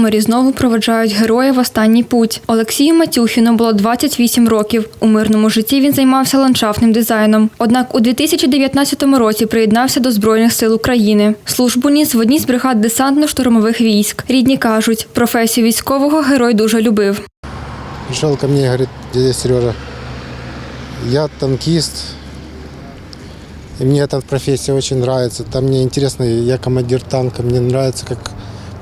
Житомирі знову проведжають героя в останній путь. Олексію Матюхіну було 28 років. У мирному житті він займався ландшафтним дизайном. Однак у 2019 році приєднався до Збройних сил України. Службу ніс в одній з бригад десантно-штурмових військ. Рідні кажуть, професію військового герой дуже любив. Пришел ко мне и говорит, дядя Сережа, я танкист, и мне эта профессия очень нравится. Там мне интересно, я командир танка, мне нравится, как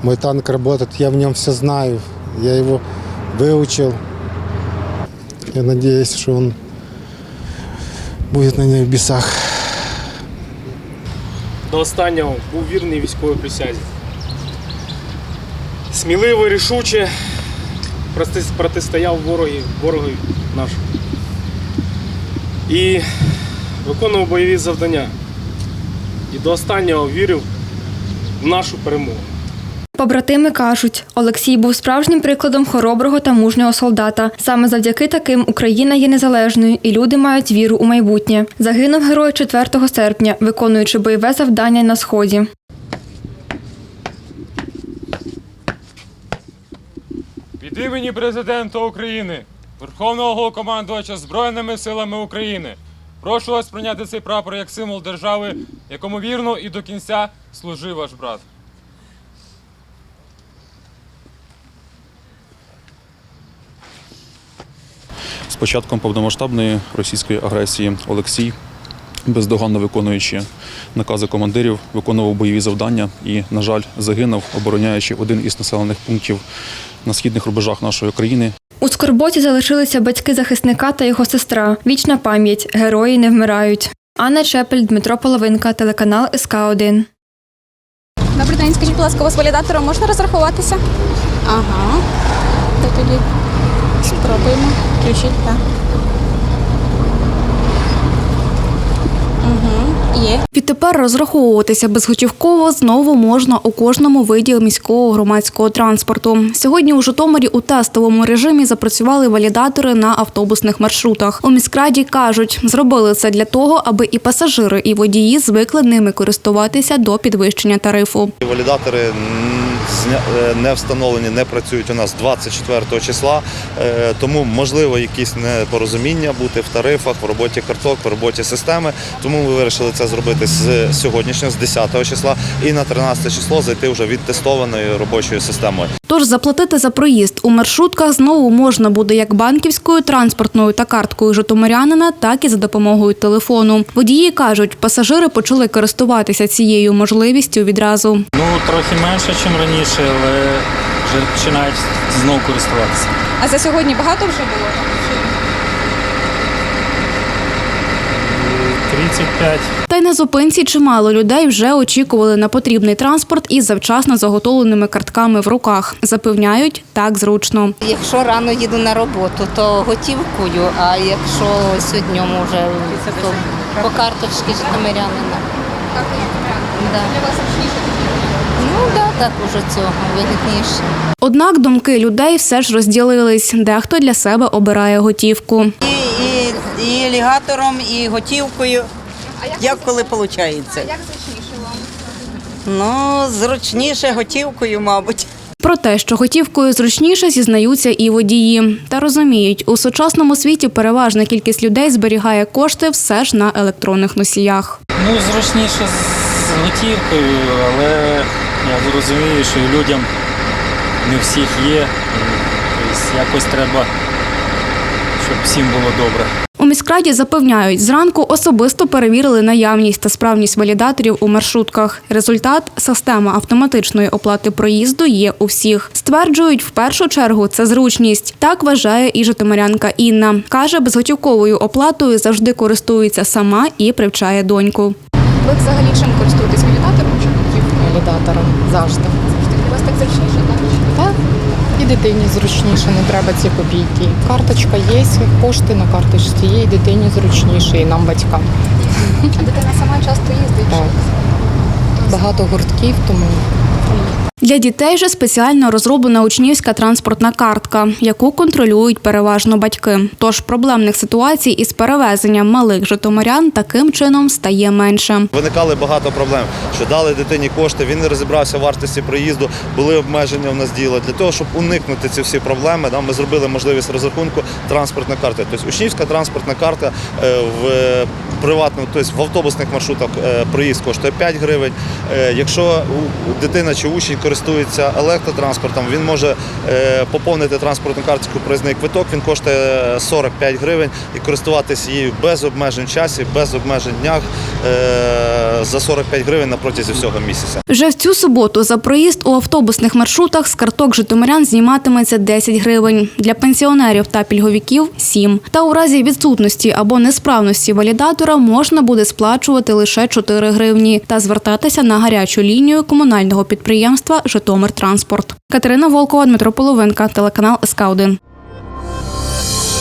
мой танк работает, я в нем все знаю, я его выучил. Я надеюсь, что он будет на небесах. До останнього був вірний військовій присязі. Сміливо, рішуче протистояв ворогі, ворогові нашому. І виконував бойові завдання. І до останнього вірив в нашу перемогу. Побратими кажуть, Олексій був справжнім прикладом хороброго та мужнього солдата. Саме завдяки таким Україна є незалежною і люди мають віру у майбутнє. Загинув герой 4 серпня, виконуючи бойове завдання на сході. Від імені президента України, Верховного Головнокомандувача Збройними силами України. Прошу вас прийняти цей прапор як символ держави, якому вірно і до кінця служив ваш брат. Початком повномасштабної російської агресії Олексій, бездоганно виконуючи накази командирів, виконував бойові завдання і, на жаль, загинув, обороняючи один із населених пунктів на східних рубежах нашої країни. У скорботі залишилися батьки захисника та його сестра. Вічна пам'ять. Герої не вмирають. Анна Чепель, Дмитро Половинка, телеканал СК 1 Добрий день, скажіть, будь ласка, у вас валідатором можна розрахуватися? Ага. То тоді спробуємо. Включіть, так. Угу. Є. Відтепер розраховуватися безготівково знову можна у кожному виді міського громадського транспорту. Сьогодні у Житомирі у тестовому режимі запрацювали валідатори на автобусних маршрутах. У міськраді кажуть, зробили це для того, аби і пасажири, і водії звикли ними користуватися до підвищення тарифу. Валідатори не встановлені, не працюють у нас 24 числа, е, тому можливо якісь непорозуміння бути в тарифах, в роботі карток, в роботі системи. Тому ми вирішили це зробити з сьогоднішнього, з 10 числа, і на 13 число зайти вже відтестованою робочою системою. Тож заплатити за проїзд у маршрутках знову можна буде як банківською, транспортною та карткою житомирянина, так і за допомогою телефону. Водії кажуть, пасажири почали користуватися цією можливістю відразу. Ну, трохи менше, ніж раніше, але вже починають знову користуватися. А за сьогодні багато вже було? 35. Та й на зупинці чимало людей вже очікували на потрібний транспорт із завчасно заготовленими картками в руках. Запевняють, так зручно. Якщо рано їду на роботу, то готівкою, а якщо сьогодні вже то по карточці житомирянина. Да. Для вас Ну так, да, так уже цього вигідніше. Однак думки людей все ж розділились. Дехто для себе обирає готівку. І, і, і готівкою. як, коли виходить? Як зручніше вам? Ну, зручніше готівкою, мабуть. Про те, що готівкою зручніше, зізнаються і водії. Та розуміють, у сучасному світі переважна кількість людей зберігає кошти все ж на електронних носіях. Ну, зручніше з готівкою, але я розумію, що і людям не всіх є. Тобто якось треба, щоб всім було добре. У міськраді запевняють, зранку особисто перевірили наявність та справність валідаторів у маршрутках. Результат система автоматичної оплати проїзду є у всіх. Стверджують, в першу чергу це зручність. Так вважає і житомирянка Інна. каже, безготівковою оплатою завжди користується сама і привчає доньку. Ви взагалі чим користуєтесь валідатором чи валідатором завжди. Завжди. У вас так зручніше, так? Так, і дитині зручніше, не треба ці копійки. Карточка є, кошти на карточці є, і дитині зручніше, і нам батькам. А дитина сама часто їздить? Так. Багато гуртків, тому Для дітей же спеціально розроблена учнівська транспортна картка, яку контролюють переважно батьки. Тож проблемних ситуацій із перевезенням малих житомирян таким чином стає менше. Виникали багато проблем, що дали дитині кошти, він не розібрався в вартості проїзду, були обмеження в нас діла. Для того, щоб уникнути ці всі проблеми, ми зробили можливість розрахунку транспортної карти. Тобто учнівська транспортна карта е, в приватному, тобто в автобусних маршрутах е, проїзд коштує 5 гривень. Е, Якщо дитина чи учень користується електротранспортом, він може е, поповнити транспортну картку проїзний квиток, він коштує 45 гривень і користуватися її без обмежень в часі, без обмежень днях е, за 45 гривень на протязі всього місяця. Вже в цю суботу за проїзд у автобусних маршрутах з карток житомирян зніматиметься 10 гривень. Для пенсіонерів та пільговиків 7. Та у разі відсутності або несправності валідатора можна буде сплачувати лише 4 гривні та звертатися на гарячу лінію комунального підприємства Житомиртранспорт. Катерина Волкова, Дмитро Половинка, телеканал СК 1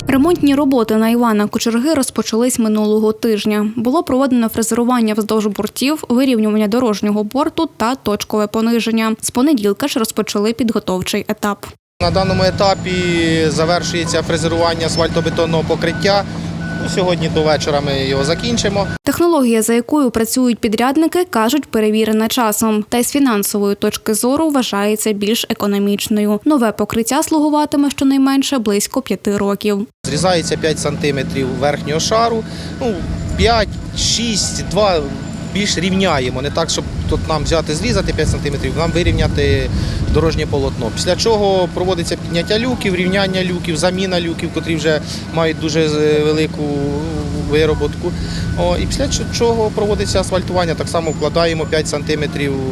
Ремонтні роботи на Івана Кочерги розпочались минулого тижня. Було проведено фрезерування вздовж бортів, вирівнювання дорожнього борту та точкове пониження. З понеділка ж розпочали підготовчий етап. На даному етапі завершується фрезерування асфальтобетонного покриття. Сьогодні до вечора ми його закінчимо. Технологія, за якою працюють підрядники, кажуть, перевірена часом, та й з фінансової точки зору вважається більш економічною. Нове покриття слугуватиме щонайменше близько п'яти років. Зрізається 5 сантиметрів верхнього шару, ну 5, 6, 2 більш рівняємо. Не так, щоб тут нам взяти зрізати 5 см, нам вирівняти дорожнє полотно. Після чого проводиться підняття люків, рівняння люків, заміна люків, котрі вже мають дуже е, велику вироботку. О, і після чого проводиться асфальтування, так само вкладаємо 5 см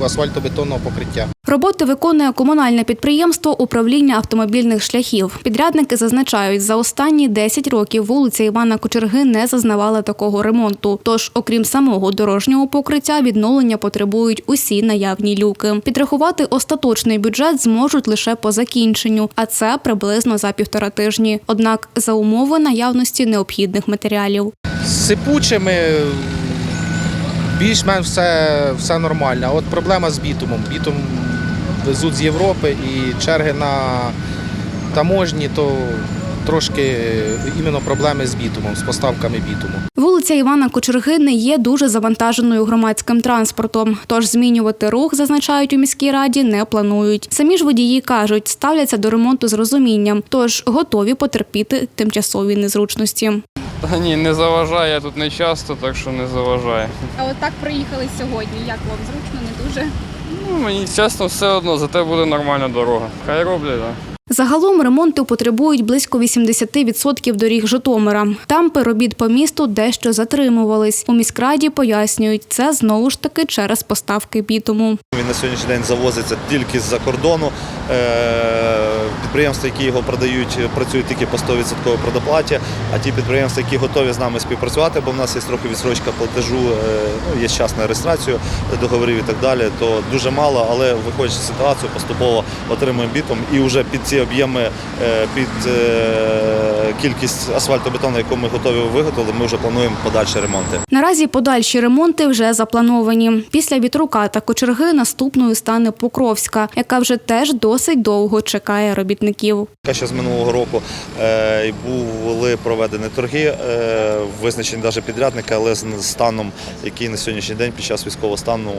асфальтобетонного покриття. Роботи виконує комунальне підприємство управління автомобільних шляхів. Підрядники зазначають, за останні 10 років вулиця Івана Кочерги не зазнавала такого ремонту. Тож, окрім самого дорожнього покриття, відновлення потребують усі наявні люки. Підрахувати остаточний бюджет зможуть лише по закінченню, а це приблизно за півтора тижні. Однак за умови наявності необхідних матеріалів. Сипучими більш-менш все, все нормально. От проблема з бітумом. Бітум везуть з Європи і черги на таможні, то трошки іменно проблеми з бітумом, з поставками бітуму. Вулиця Івана Кочерги не є дуже завантаженою громадським транспортом, тож змінювати рух, зазначають у міській раді, не планують. Самі ж водії кажуть, ставляться до ремонту з розумінням, тож готові потерпіти тимчасові незручності. Та ні, не заважає, я тут не часто, так що не заважає. А от так проїхали сьогодні. Як вам зручно, не дуже? Ну, мені чесно, все одно, зате буде нормальна дорога. Хай роблять, так. Загалом ремонти потребують близько 80% доріг Житомира. Темпи робіт по місту дещо затримувались. У міськраді пояснюють, це знову ж таки через поставки бітуму. Він на сьогоднішній день завозиться тільки з-за кордону. Е, Підприємства, які його продають, працюють тільки по 100% предоплаті, а ті підприємства, які готові з нами співпрацювати, бо в нас є трохи відсрочка платежу, е, ну, є час на реєстрацію договорів і так далі, то дуже мало, але виходячи з ситуацію, поступово отримуємо бітом і вже під ці об'єми, е, під е, кількість асфальтобетону, яку ми готові виготовили, ми вже плануємо подальші ремонти. Наразі подальші ремонти вже заплановані. Після вітрука та кочерги наступною стане Покровська, яка вже теж досить довго чекає робітників. Ще з минулого року е, були проведені торги, визначені навіть підрядника, але з станом, який на сьогоднішній день під час військового стану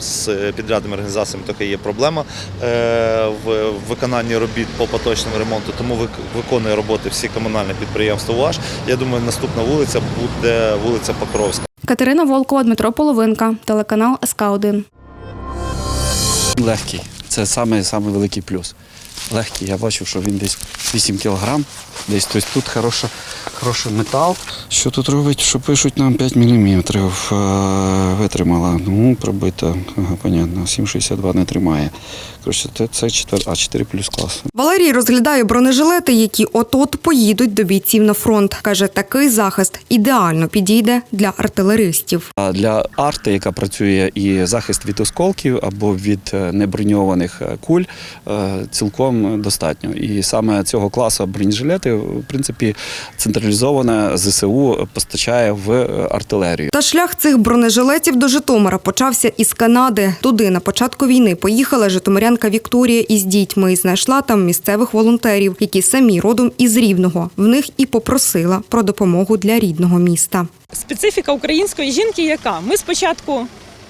з підрядними організаціями таки є проблема е, в виконанні робіт по поточному ремонту, тому виконує роботи всі комунальні підприємства УАЖ. Я думаю, наступна вулиця буде вулиця Покровська. Катерина Волкова, Дмитро Половинка, телеканал СК 1 Легкий. Це саме, саме великий плюс. Легкий. Я бачив, що він десь 8 кілограм. Десь тобто тут хороша, хороший метал. Що тут робить? Що пишуть нам 5 мм витримала. Ну, пробита, ага, понятно. 7,62 не тримає. Коротше, це, це 4, а 4 плюс клас. Валерій розглядає бронежилети, які от-от поїдуть до бійців на фронт. Каже, такий захист ідеально підійде для артилеристів. А для арти, яка працює і захист від осколків або від е, неброньованих е, куль, е, цілком достатньо. І саме цього класу бронежилети, в принципі, централізовані спеціалізоване ЗСУ постачає в е, артилерію. Та шлях цих бронежилетів до Житомира почався із Канади. Туди на початку війни поїхала житомирянка Вікторія із дітьми і знайшла там місцевих волонтерів, які самі родом із Рівного. В них і попросила про допомогу для рідного міста. Специфіка української жінки яка? Ми спочатку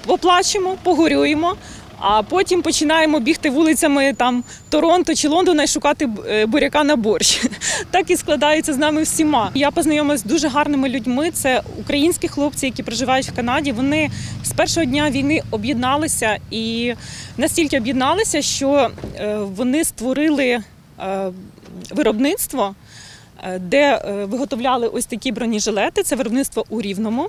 оплачемо, погорюємо, а потім починаємо бігти вулицями там Торонто чи Лондона і шукати е, буряка на борщ. Так і складається з нами всіма. Я познайомилася з дуже гарними людьми. Це українські хлопці, які проживають в Канаді. Вони з першого дня війни об'єдналися і настільки об'єдналися, що е, вони створили е, виробництво де виготовляли ось такі бронежилети. Це виробництво у Рівному.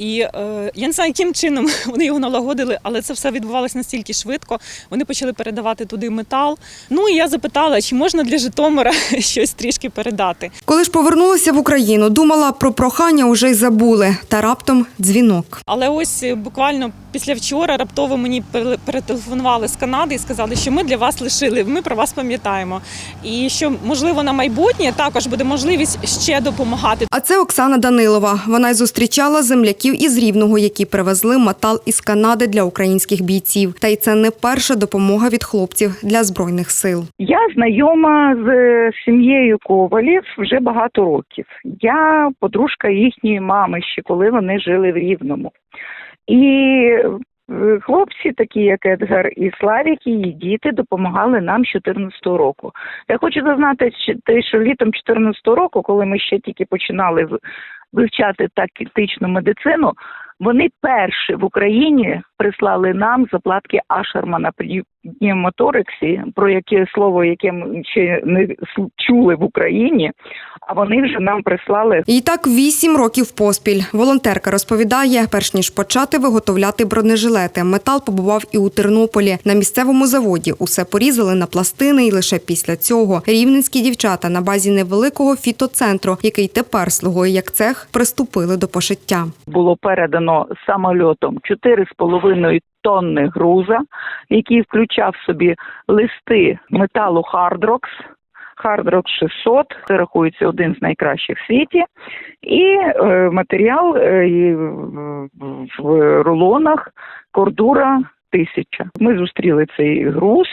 І е, я не знаю, яким чином вони його налагодили, але це все відбувалося настільки швидко. Вони почали передавати туди метал. Ну і я запитала, чи можна для Житомира щось трішки передати. Коли ж повернулася в Україну, думала про прохання уже й забули. Та раптом дзвінок. Але ось е, буквально після вчора раптово мені перетелефонували з Канади і сказали, що ми для вас лишили, ми про вас пам'ятаємо. І що можливо на майбутнє також буде можливість ще допомагати. А це Оксана Данилова. Вона й зустрічала земляків із Рівного, які привезли метал із Канади для українських бійців. Та й це не перша допомога від хлопців для збройних сил. Я знайома з сім'єю Ковалів вже багато років. Я подружка їхньої мами ще коли вони жили в Рівному. І е, хлопці, такі як Едгар і Славік, і діти допомагали нам з 14 року. Я хочу зазнати що літом 14 року, коли ми ще тільки починали вивчати тактичну медицину, вони перші в Україні прислали нам заплатки Ашермана при пневмоторексі, про яке слово, яке ми ще не чули в Україні, а вони вже нам прислали І так вісім років поспіль. Волонтерка розповідає, перш ніж почати виготовляти бронежилети, метал побував і у Тернополі. На місцевому заводі усе порізали на пластини, і лише після цього рівненські дівчата на базі невеликого фітоцентру, який тепер слугує як цех, приступили до пошиття. було передано самольотом 4,5 тонни груза, який включав собі листи металу Хардрокс. Хардрокс 600, це рахується один з найкращих в світі, і е, матеріал е, в рулонах кордура 1000. Ми зустріли цей груз.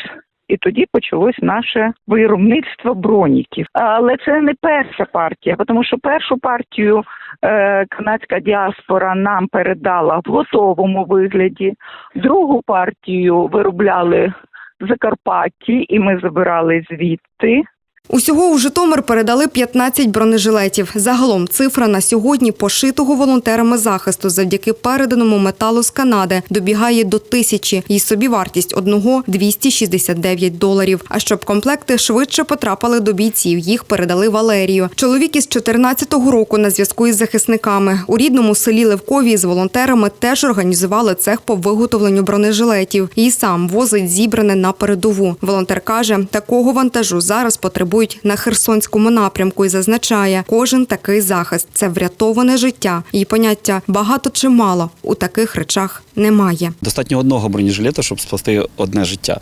І тоді почалось наше виробництво броніків. Але це не перша партія, тому що першу партію е, канадська діаспора нам передала в готовому вигляді. Другу партію виробляли в Закарпатті, і ми забирали звідти. Усього у Житомир передали 15 бронежилетів. Загалом цифра на сьогодні пошитого волонтерами захисту завдяки переданому металу з Канади добігає до тисячі. Її собівартість одного 269 доларів. А щоб комплекти швидше потрапили до бійців, їх передали Валерію. Чоловік із 14-го року на зв'язку із захисниками. У рідному селі Левкові з волонтерами теж організували цех по виготовленню бронежилетів. І сам возить зібране на передову. Волонтер каже, такого вантажу зараз потребують на Херсонському напрямку і зазначає, кожен такий захист це врятоване життя. І поняття багато чи мало у таких речах немає. Достатньо одного бронежилета, щоб спасти одне життя.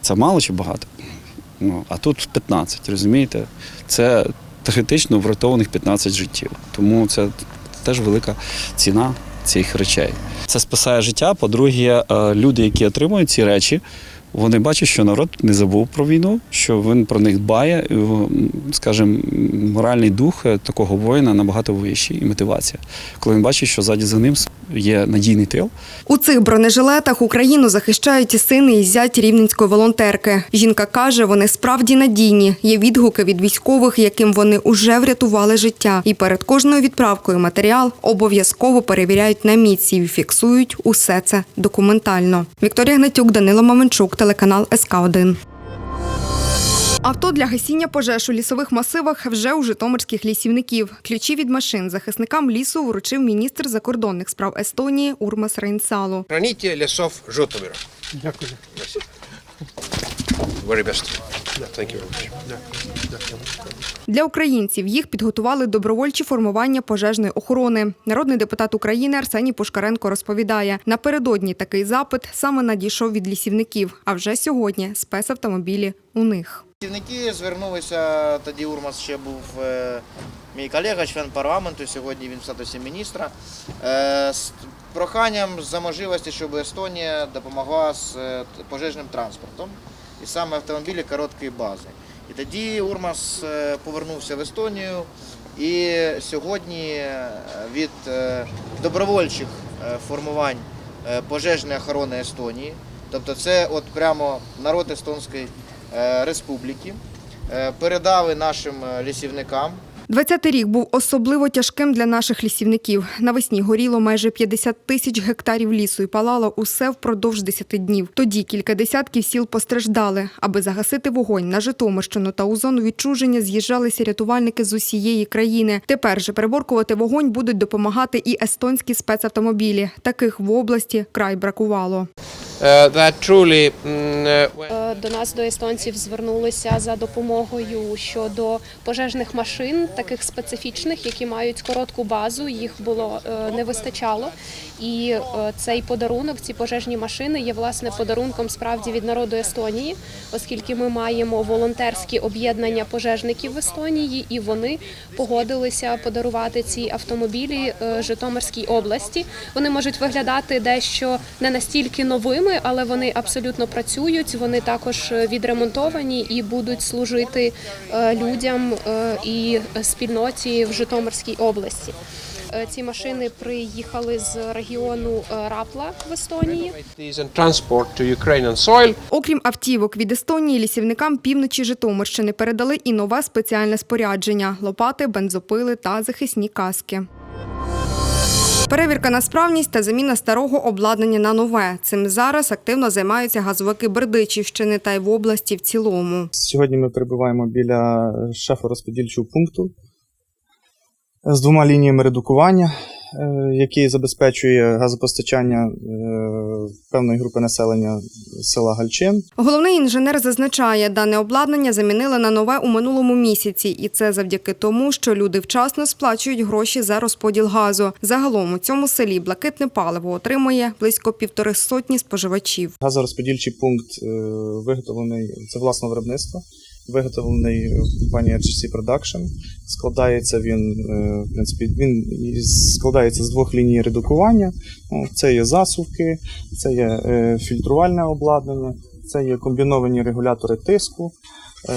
Це мало чи багато? Ну, а тут 15, розумієте? Це теоретично врятованих 15 життів. Тому це теж велика ціна цих речей. Це спасає життя. По-друге, е, люди, які отримують ці речі, вони бачать, що народ не забув про війну, що він про них дбає. Скажімо, моральний дух е, такого воїна набагато вищий і мотивація. Коли він бачить, що ззаді за ним є надійний тил, У цих бронежилетах Україну захищають і сини і зять рівненської волонтерки. Жінка каже, вони справді надійні. Є відгуки від військових, яким вони уже врятували життя. І перед кожною відправкою матеріал обов'язково перевіряють на міць і фіксують усе це документально. Вікторія Гнатюк, Данило Маменчук, телеканал СК 1 Авто для гасіння пожеж у лісових масивах вже у житомирських лісівників. Ключі від машин захисникам лісу вручив міністр закордонних справ Естонії Урмас Рейнсалу. Храните лісов Житомира. Дякую. Very best. Thank you very much. Дякую. Для українців їх підготували добровольчі формування пожежної охорони. Народний депутат України Арсеній Пушкаренко розповідає, напередодні такий запит саме надійшов від лісівників. А вже сьогодні спецавтомобілі у них. Працівники звернулися, тоді Урмас ще був е, мій колега, член парламенту, сьогодні він в статусі міністра, е, з проханням за можливості, щоб Естонія допомогла з е, пожежним транспортом, і саме автомобілі короткої бази. І тоді Урмас е, повернувся в Естонію, і сьогодні е, від е, добровольчих формувань пожежної охорони Естонії, тобто це от прямо народ Естонської республіки, передали нашим лісівникам 20-й рік був особливо тяжким для наших лісівників. Навесні горіло майже 50 тисяч гектарів лісу і палало усе впродовж 10 днів. Тоді кілька десятків сіл постраждали. Аби загасити вогонь на Житомирщину та у зону відчуження з'їжджалися рятувальники з усієї країни. Тепер же переборкувати вогонь будуть допомагати і естонські спецавтомобілі. Таких в області край бракувало. Е, До нас, до естонців, звернулися за допомогою щодо пожежних машин, таких специфічних, які мають коротку базу. Їх було е, не вистачало. І е, цей подарунок, ці пожежні машини, є власне подарунком справді від народу Естонії, оскільки ми маємо волонтерські об'єднання пожежників в Естонії, і вони погодилися подарувати ці автомобілі е, Житомирській області. Вони можуть виглядати дещо не настільки новими, але вони абсолютно працюють. Вони також відремонтовані і будуть служити е, людям е, і спільноті в Житомирській області. Е, Ці машини приїхали з регіону е, Рапла в Естонії. Окрім автівок від Естонії, лісівникам півночі Житомирщини передали і нове спеціальне спорядження – лопати, бензопили та захисні каски. Перевірка на справність та заміна старого обладнання на нове. Цим зараз активно займаються газовики Бердичівщини та й в області в цілому. Сьогодні ми перебуваємо біля шефорозподільчого пункту з двома лініями редукування, який забезпечує газопостачання е, певної групи населення села Гальчин. Головний інженер зазначає, дане обладнання замінили на нове у минулому місяці, і це завдяки тому, що люди вчасно сплачують гроші за розподіл газу. Загалом у цьому селі блакитне паливо отримує близько півтори сотні споживачів. Газорозподільчий пункт е, виготовлений це власне виробництво, виготовлений компанією RGC Production. Складається він, е, в принципі, він складається з двох ліній редукування. Ну, Це є засувки, це є е, фільтрувальне обладнання, це є комбіновані регулятори тиску, е,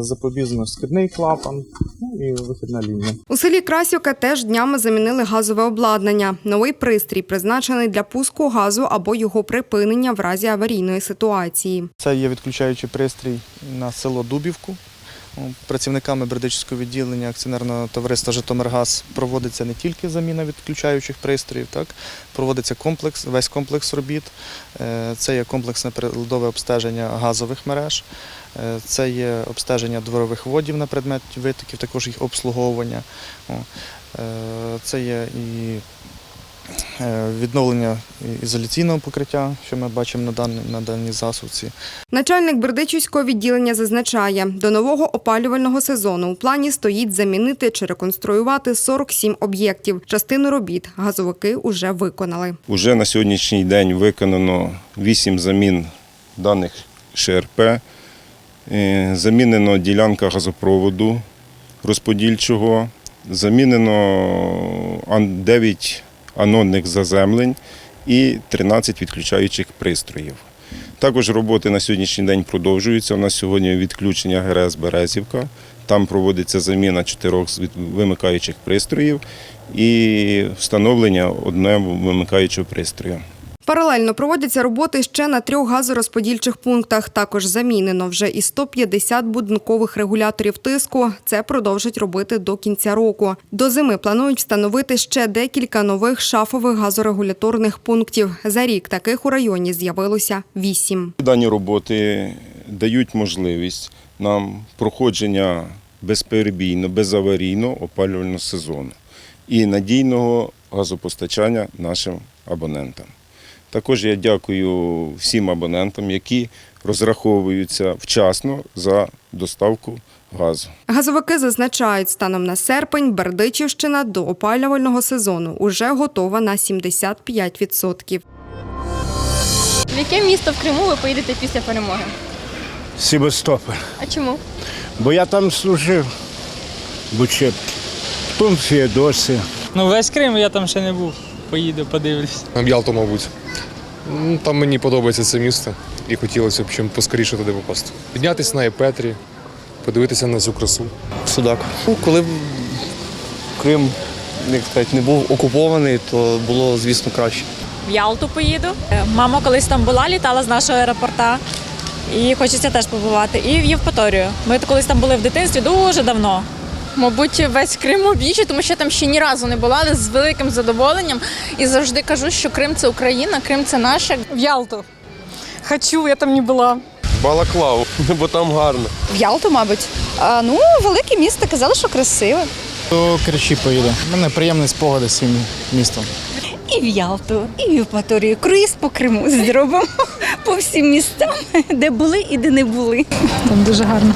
запобіжно-скидний клапан ну, і вихідна лінія. У селі Красівка теж днями замінили газове обладнання. Новий пристрій призначений для пуску газу або його припинення в разі аварійної ситуації. Це є відключаючий пристрій на село Дубівку. Працівниками Бердичівського відділення акціонерного товариства Житомиргаз проводиться не тільки заміна відключаючих пристроїв, так проводиться комплекс, весь комплекс робіт. Е, Це є комплексне приладове обстеження газових мереж, е, це є обстеження дворових водів на предмет витоків, також їх обслуговування. Е, Це є і відновлення ізоляційного покриття, що ми бачимо на даній, на даній засувці. Начальник Бердичівського відділення зазначає, до нового опалювального сезону у плані стоїть замінити чи реконструювати 47 об'єктів. Частину робіт газовики уже виконали. Уже на сьогоднішній день виконано 8 замін даних ШРП. Е, Замінено ділянка газопроводу розподільчого, замінено ан- 9 анодних заземлень і 13 відключаючих пристроїв. Також роботи на сьогоднішній день продовжуються. У нас сьогодні відключення ГРС Березівка. Там проводиться заміна чотирьох вимикаючих пристроїв і встановлення одного вимикаючого пристрою. Паралельно проводяться роботи ще на трьох газорозподільчих пунктах. Також замінено вже і 150 будинкових регуляторів тиску. Це продовжать робити до кінця року. До зими планують встановити ще декілька нових шафових газорегуляторних пунктів. За рік таких у районі з'явилося вісім. Дані роботи дають можливість нам проходження безперебійно, безаварійно опалювального сезону і надійного газопостачання нашим абонентам. Також я дякую всім абонентам, які розраховуються вчасно за доставку газу. Газовики зазначають, станом на серпень Бердичівщина до опалювального сезону уже готова на 75%. В яке місто в Криму ви поїдете після перемоги? Севастополь. А чому? Бо я там служив в учебці. В Феодосії. Ну, весь Крим я там ще не був. Поїду, подивлюсь. В Ялту, мабуть. Ну, Там мені подобається це місто і хотілося б чим поскоріше туди попасти. Піднятися на Епетрі, подивитися на цю красу. Судак. Ну, коли б Крим як сказати, не був окупований, то було, звісно, краще. В Ялту поїду. Е, Мама колись там була, літала з нашого аеропорта. І хочеться теж побувати. І в Євпаторію. Ми колись там були в дитинстві дуже давно. Мабуть, весь Крим об'їжджу, тому що я там ще ні разу не була, але з великим задоволенням. І завжди кажу, що Крим це Україна, Крим це наше. В Ялту. Хочу, я там не була. Балаклаву, бо там гарно. В Ялту, мабуть. А, ну, велике місто, казали, що красиве. До Керчі поїду. У мене приємні спогади з цим містом. І в Ялту, і в Євпаторію. Круїз по Криму зробимо по всім містам, де були і де не були. Там дуже гарно.